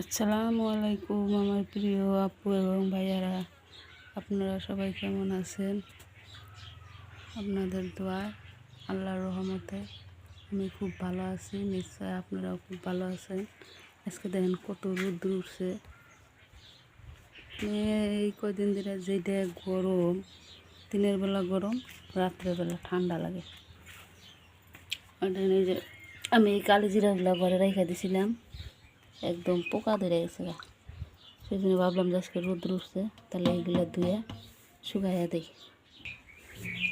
আসসালামু আলাইকুম আমার প্রিয় আপু এবং ভাইয়ারা। আপনারা সবাই কেমন আছেন? আপনাদের দোয়া আল্লাহর রহমতে আমি খুব ভালো আছি। নিশ্চয় আপনারাও খুব ভালো আছেন। আজকে দেখেন কত রোদ্র উঠছে। এই কদিন ধরে যেটা গরম, দিনের বেলা গরম রাত্রেবেলা ঠান্ডা লাগে। এই যে আমি এই কালিজিরাগুলো ঘরে রেখে দিছিলাম। একদম পোকা ধরে গেছে গা। সেই জন্য ভাবলাম যে আজকে রোদ্র উঠছে, তাহলে এইগুলো ধুয়ে শুকাইয়া দিই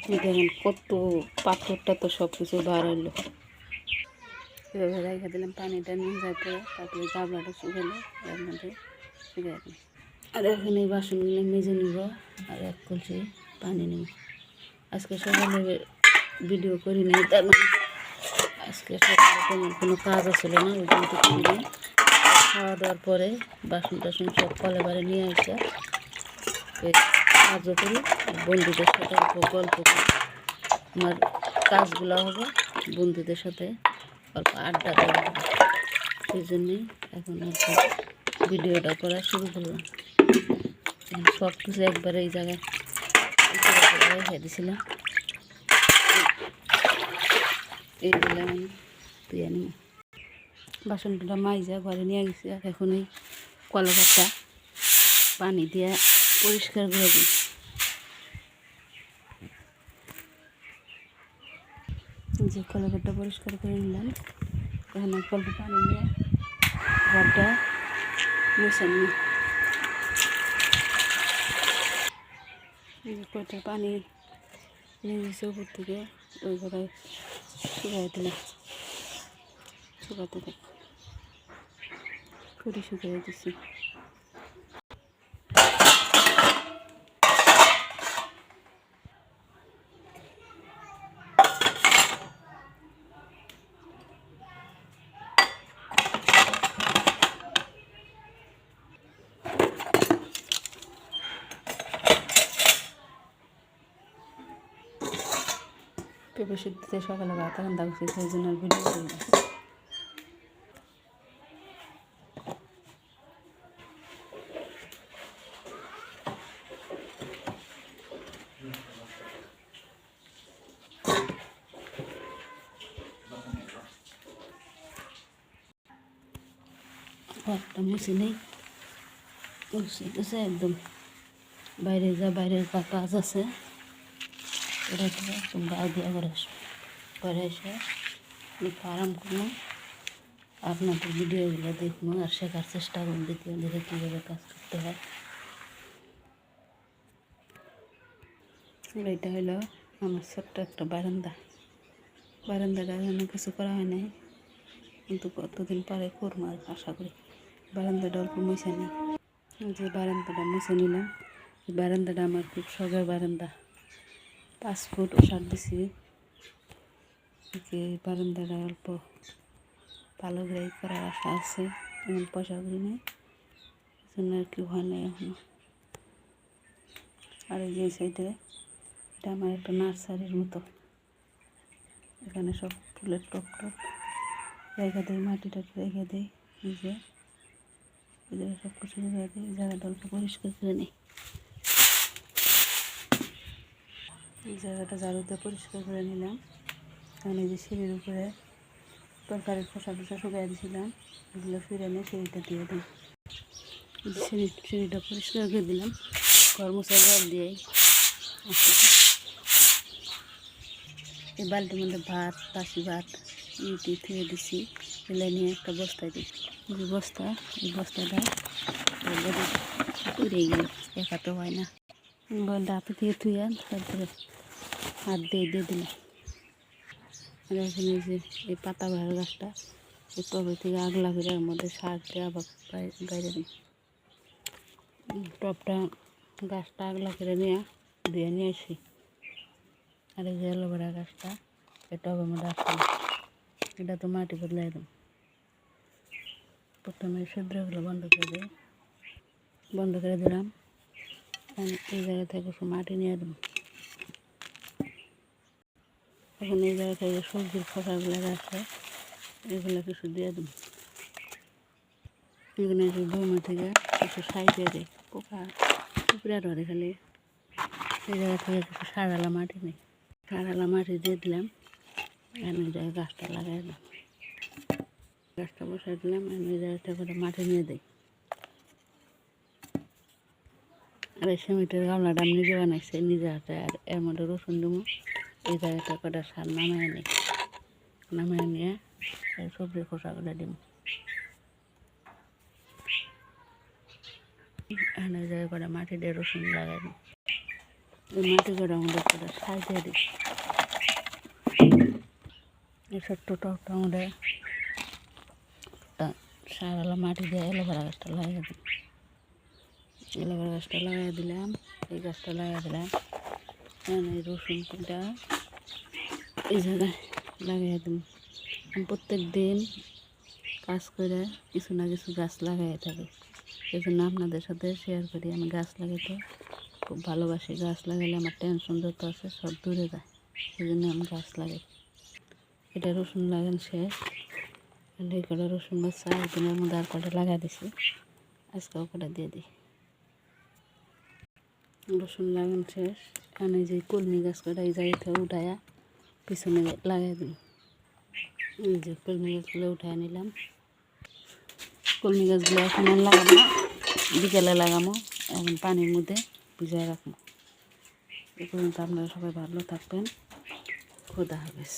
দেখেন কত পাথরটা তো সব কিছু বার হইল। এভাবে রেখে দিলাম, পানিটা নিয়ে যায় পরে তারপরে গাবলাটা শুকাইলে, এর মধ্যে শুকাই দিই আর এখন এই বাসনগুলো মেজে নিব আর এক কলসি পানি নিব। আজকে সকালে ভিডিও করি নাই, তার মানে আজকে সকালে তেমন কোনো কাজ ছিল না, ওই জন্য খাওয়া দাওয়ার পরে বাসন টাসন সব কলে বারে নিয়ে আসে কাজও করি বন্ধুদের সাথে অল্প গল্প করি আমার কাজগুলো হবে, বন্ধুদের সাথে অল্প আড্ডা দেওয়া হবে। সেই জন্যেই এখন ভিডিওটা করা শুরু করলাম। সব কিছু একবারে এই জায়গায় রেখে দিছিলাম। এইগুলো আমি তুই আনি বাসনটা মাইজা ঘরে নিয়ে গেছি আর এখন এই কলকাতা পানি দিয়ে পরিষ্কার করে দিই। যে কলকাতা পরিষ্কার করে নিলাম। এখন এক অল্প পানি দিয়ে ঘরটা মুছে যে কয়টা পানি নিয়ে গেছে উপর থেকে, ওই ঘরে শুকাই দিলাম। শুকাতে থাক। ফুটি শুকিয়ে দিছি। পেঁপে সিদ্ধিতে সকালে ভাত রান্না করছি সেই জন্য ভিডিও করি ঘরটা মুছে নেই। মুছে গেছে একদম বাইরে যা বাইরে যা কাজ আছে তো একদম গায়ে দিয়ে আসব। করে এসে আরাম করব আপনাদের ভিডিওগুলো দেখব আর শেখার চেষ্টা করুন দ্বিতীয় দিকে কীভাবে কাজ করতে হয়। এটা হলো আমার ছোট্ট একটা বারান্দা। বারান্দাটা এখনও কিছু করা হয় নাই। কিন্তু কতদিন পরে করব আর আশা করি বারান্দাটা অল্প মুছে যে বারান্দাটা মুছে নিলাম। বারান্দাটা আমার খুব শখের বারান্দা। পাঁচ ফুট ওষার দিছি। যে বারান্দাটা অল্প ভালো করে করার আশা আছে। এমন পয়সা করি নাই। জন্য আর কি হয় নাই এখনও। আর এই যে সাইডে এটা আমার একটা নার্সারির মতো। এখানে সব ফুলের টপ টপ। রেখে দিই মাটিটা টাটি রেখে দিই। এই জায়গায় সব কিছু রেখে দিই জায়গাটা পরিষ্কার করে নিই এই জায়গাটা ঝাড়ু দিয়ে পরিষ্কার করে নিলাম। এই যে সিঁড়ির উপরে তরকারির খোসা টোসা শুকাই দিয়েছিলাম এগুলো ফিরে নিয়ে সিঁড়িটা দিয়ে দিই। সিঁড়ি সিঁড়িটা পরিষ্কার করে দিলাম। ঘর মোছা জল দিয়েই। এই বালতির মধ্যে ভাত, বাসি ভাত ইটি থুয়ে দিছি, এলে নিয়ে একটা বস্তায় যে বস্তা, এই বস্তাটা উড়ে গেল একা তো হয় না। ডাতে দিয়ে থুয়ে তারপরে হাত দিয়ে দিয়ে দিলাম। আর এখানে যে, এই পাতা ভাড়া গাছটা, এই টবে থেকে আগলা করে মধ্যে সার দিয়ে আবার বাইরে দিই। টবটা গাছটা আগলা করে নিয়ে দিয়ে নিয়ে আসি। আর এই যে অ্যালোভেরা গাছটা এই টবের মধ্যে আসলাম এটা তো মাটি বদলাই দিলাম প্রথমে সদ্রগুলো বন্ধ করে দিই। বন্ধ করে দিলাম। এই জায়গা থেকে কিছু মাটি নিয়ে দেবো এখন এই জায়গা থেকে সবজির খোসাগুলো আছে এগুলো কিছু দিয়ে দেবো। এখানে যে বৌমা থেকে কিছু সাইডে দেয় পোকা উপরে ধরে খালি। সেই জায়গা থেকে কিছু সারালা মাটি নেই। সারালা মাটি দিয়ে দিলাম। এনে যায় গাছটা লাগাই দিলাম গাছটা বসাই দিলাম এনে জায়গাটা করে মাটি নিয়ে দিই। আর এই সিমেন্টের গামলাটা আমি নিজে বানাইছি, নিজে হাতে আর এর মধ্যে রসুন দেবো এই জায়গাটা কটা সার নামায় নিই। নামায় নিয়ে এই সবজি করে দিব এখানে জায়গা করে মাটি দিয়ে রসুন লাগাই দিই মাটি করে আমাদের কটা সাজিয়ে দিই এই ছোট্ট টকটা আমাদের সারালা মাটি দিয়ে এলোভেরা গাছটা লাগিয়ে দিই এলোভেরা গাছটা লাগিয়ে দিলাম এই গাছটা লাগিয়ে দিলাম এই রসুন ফুলটা এই জায়গায় লাগিয়ে দিন প্রত্যেক দিন কাজ করে কিছু না কিছু গাছ লাগাই থাকি এই জন্য আপনাদের সাথে শেয়ার করি আমি গাছ লাগাইতে খুব ভালোবাসি, গাছ লাগালে আমার টেনশন যত আছে সব দূরে যায় সেই জন্য আমি গাছ লাগাই। এটা রসুন লাগান শেষ এই কটা রসুন বাচ্চা একদিনের মধ্যে আর কটা লাগা দিছি আজকেও কটা দিয়ে দিই। রসুন লাগান শেষ এখানে যে কলমি গাছ কটা এই জায়গাতে উঠায়া পিছনে লাগাই দিই। এই যে কলমি গাছগুলো উঠায় নিলাম। কলমি গাছগুলো এখন লাগাবো বিকেলে লাগাবো, এখন পানির মধ্যে। ভিজায় রাখব। এ পর্যন্ত আপনারা সবাই ভালো থাকবেন। খুদা হাফেজ।